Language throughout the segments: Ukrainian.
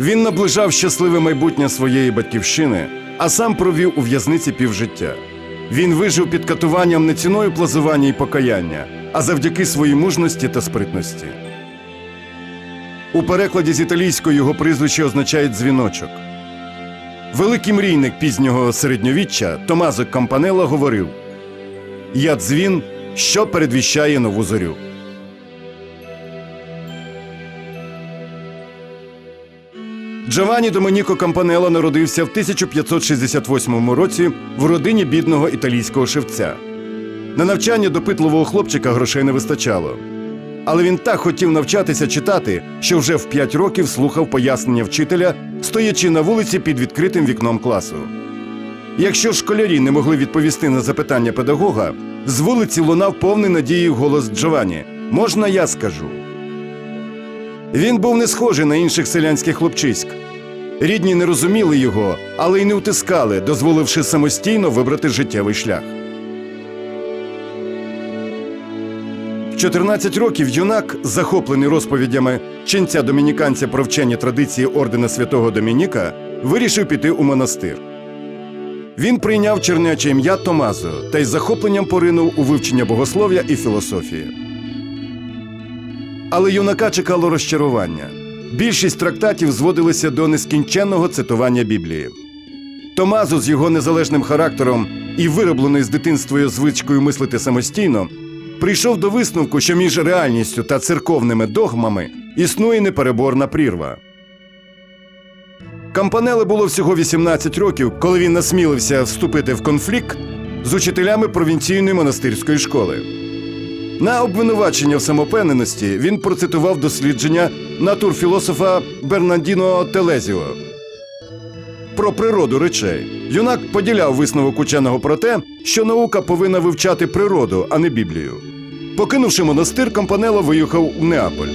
Він наближав щасливе майбутнє своєї батьківщини, а сам провів у в'язниці півжиття. Він вижив під катуванням не ціною плазування і покаяння, а завдяки своїй мужності та спритності. У перекладі з італійської його прізвище означає дзвіночок. Великий мрійник пізнього середньовіччя Томазо Кампанелла говорив: Я дзвін, що передвіщає нову зорю. Джованні Домоніко Кампанелла народився в 1568 році в родині бідного італійського шевця. На навчання допитливого хлопчика грошей не вистачало. Але він так хотів навчатися читати, що вже в 5 років слухав пояснення вчителя, стоячи на вулиці під відкритим вікном класу. Якщо школярі не могли відповісти на запитання педагога, з вулиці лунав повний надії голос Джованні Можна я скажу? Він був не схожий на інших селянських хлопчиськ. Рідні не розуміли його, але й не утискали, дозволивши самостійно вибрати життєвий шлях. В 14 років юнак, захоплений розповідями ченця домініканця про вчені традиції ордена святого Домініка, вирішив піти у монастир. Він прийняв черняче ім'я Томазо та із захопленням поринув у вивчення богослов'я і філософії. Але юнака чекало розчарування. Більшість трактатів зводилися до нескінченного цитування Біблії. Томазо з його незалежним характером і виробленою з дитинства звичкою мислити самостійно, прийшов до висновку, що між реальністю та церковними догмами існує непереборна прірва. Кампанеле було всього 18 років, коли він насмілився вступити в конфлікт з учителями провінційної монастирської школи. На обвинувачення в самопевненості він процитував дослідження натурфілософа Бернандіно Телезіо про природу речей. Юнак поділяв висновок ученого про те, що наука повинна вивчати природу, а не Біблію. Покинувши монастир, Кампанело виїхав у Неаполь.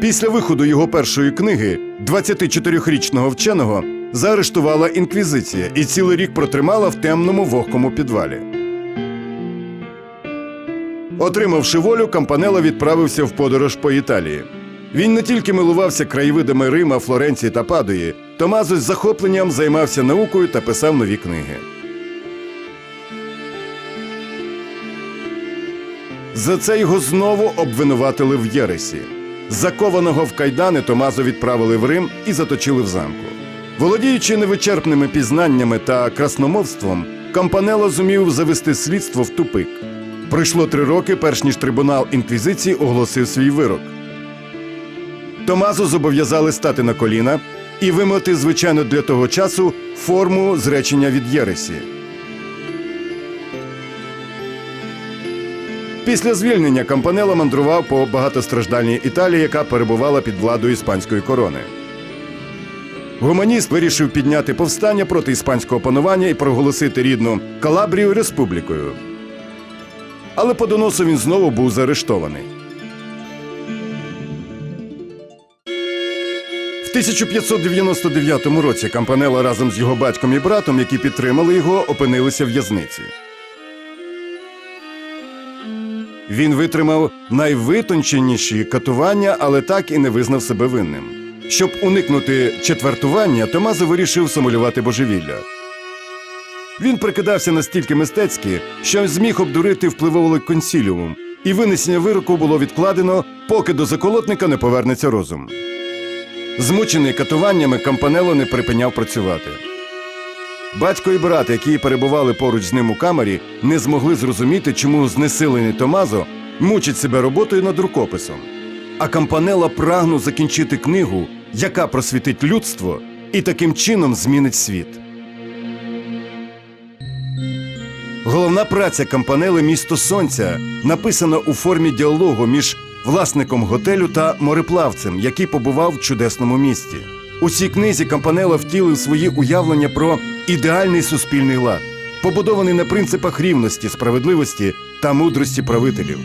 Після виходу його першої книги 24-річного вченого заарештувала інквізиція і цілий рік протримала в темному вогкому підвалі. Отримавши волю, Кампанело відправився в подорож по Італії. Він не тільки милувався краєвидами Рима, Флоренції та Падуї, Томазо з захопленням займався наукою та писав нові книги. За це його знову обвинуватили в Єресі. Закованого в кайдани Томазо відправили в Рим і заточили в замку. Володіючи невичерпними пізнаннями та красномовством, Кампанело зумів завести слідство в тупик. Пройшло три роки, перш ніж трибунал інквізиції оголосив свій вирок. Томазо зобов'язали стати на коліна і вимити, звичайно, для того часу форму зречення від Єресі. Після звільнення Кампанело мандрував по багатостраждальній Італії, яка перебувала під владою іспанської корони. Гуманіст вирішив підняти повстання проти іспанського панування і проголосити рідну Калабрію республікою. Але по доносу він знову був заарештований. В 1599 році Кампанело разом з його батьком і братом, які підтримали його, опинилися в в'язниці. Він витримав найвитонченіші катування, але так і не визнав себе винним. Щоб уникнути четвертування, Томазо вирішив симулювати божевілля. Він прикидався настільки мистецьки, що зміг обдурити впливовий консіліум, і винесення вироку було відкладено, поки до заколотника не повернеться розум. Змучений катуваннями, Кампанело не припиняв працювати. Батько і брат, які перебували поруч з ним у камері, не змогли зрозуміти, чому знесилений Томазо мучить себе роботою над рукописом. А Кампанелла прагнув закінчити книгу, яка просвітить людство і таким чином змінить світ. Головна праця Кампанели Місто Сонця написана у формі діалогу між власником готелю та мореплавцем, який побував в чудесному місті. У цій книзі Кампанела втілив свої уявлення про ідеальний суспільний лад, побудований на принципах рівності, справедливості та мудрості правителів.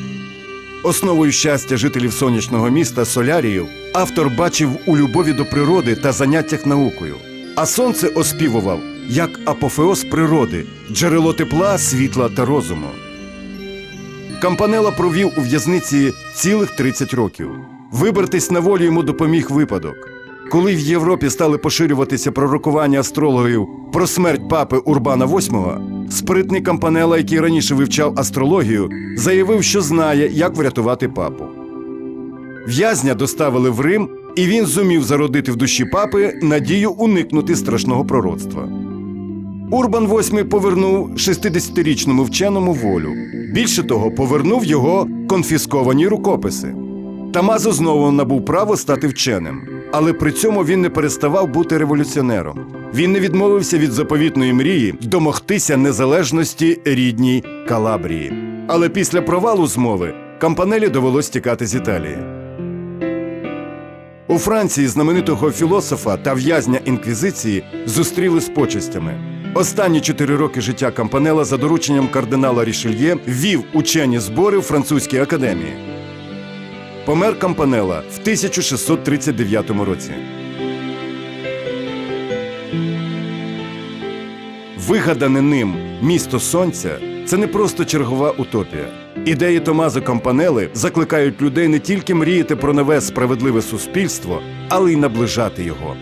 Основою щастя жителів сонячного міста Солярію автор бачив у любові до природи та заняттях наукою. А сонце оспівував як апофеоз природи, джерело тепла, світла та розуму. Кампанела провів у в'язниці цілих 30 років. Вибратись на волю йому допоміг випадок. Коли в Європі стали поширюватися пророкування астрологів про смерть папи Урбана VIII, спритний Кампанела, який раніше вивчав астрологію, заявив, що знає, як врятувати папу. В'язня доставили в Рим, і він зумів зародити в душі папи надію уникнути страшного пророцтва. Урбан VIII повернув 60-річному вченому волю. Більше того, повернув його конфісковані рукописи. Тамазо знову набув право стати вченим, але при цьому він не переставав бути революціонером. Він не відмовився від заповітної мрії домогтися незалежності рідній Калабрії. Але після провалу змови Кампанелі довелось тікати з Італії. У Франції знаменитого філософа та в'язня інквізиції зустріли з почестями. Останні чотири роки життя Кампанела за дорученням кардинала Рішельє вів учені збори в французькій академії. Помер Кампанела в 1639 році. Вигадане ним місто сонця це не просто чергова утопія. Ідеї Томазо Кампанели закликають людей не тільки мріяти про нове справедливе суспільство, але й наближати його.